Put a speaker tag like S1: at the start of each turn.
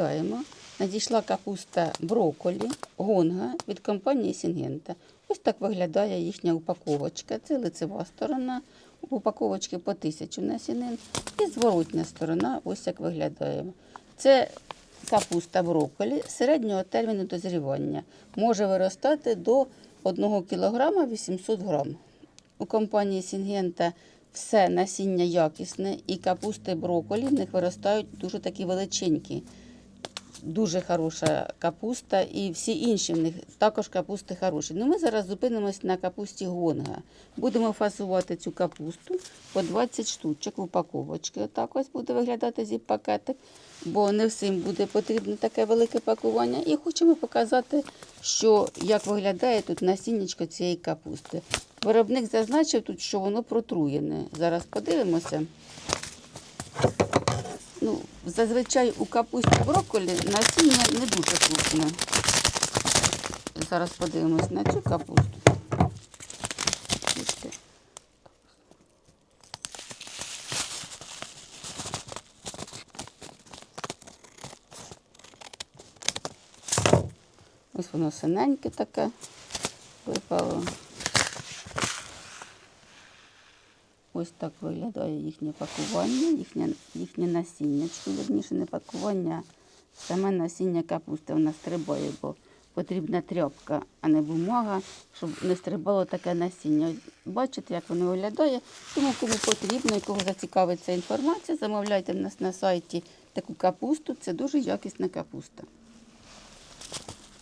S1: Вітаємо! Надійшла капуста брокколі, гонга від компанії Сінгента. Ось так виглядає їхня упаковочка. Це лицева сторона. Упаковочки по тисячу насінин. І зворотня сторона, ось як виглядає. Це капуста брокколі середнього терміну дозрівання. Може виростати до 1 кг 800 грам. У компанії Сінгента все насіння якісне і капусти брокколі в них виростають дуже такі величенькі. Дуже хороша капуста, і всі інші в них також капусти хороші. Ну, ми зараз зупинимось на капусті гонга. Будемо фасувати цю капусту по 20 штучок в упаковочки. Отак ось буде виглядати зі пакетик, бо не всім буде потрібно таке велике пакування. І хочемо показати, що як виглядає тут насіннячко цієї капусти. Виробник зазначив тут, що воно протруєне. Зараз подивимося. Ну, зазвичай у капусті брокколі насіння не дуже крупне. Зараз подивимось на цю капусту. Ось воно синеньке таке випало. Ось так виглядає їхнє пакування, їхнє, їхнє насіннячко, вірніше не пакування, саме насіння капусти вона стрибає, бо потрібна тряпка, а не бумага, щоб не стрибало таке насіння. Бачите, як воно виглядає. Тому кому потрібно і кого зацікавить ця інформація, замовляйте в нас на сайті таку капусту. Це дуже якісна капуста.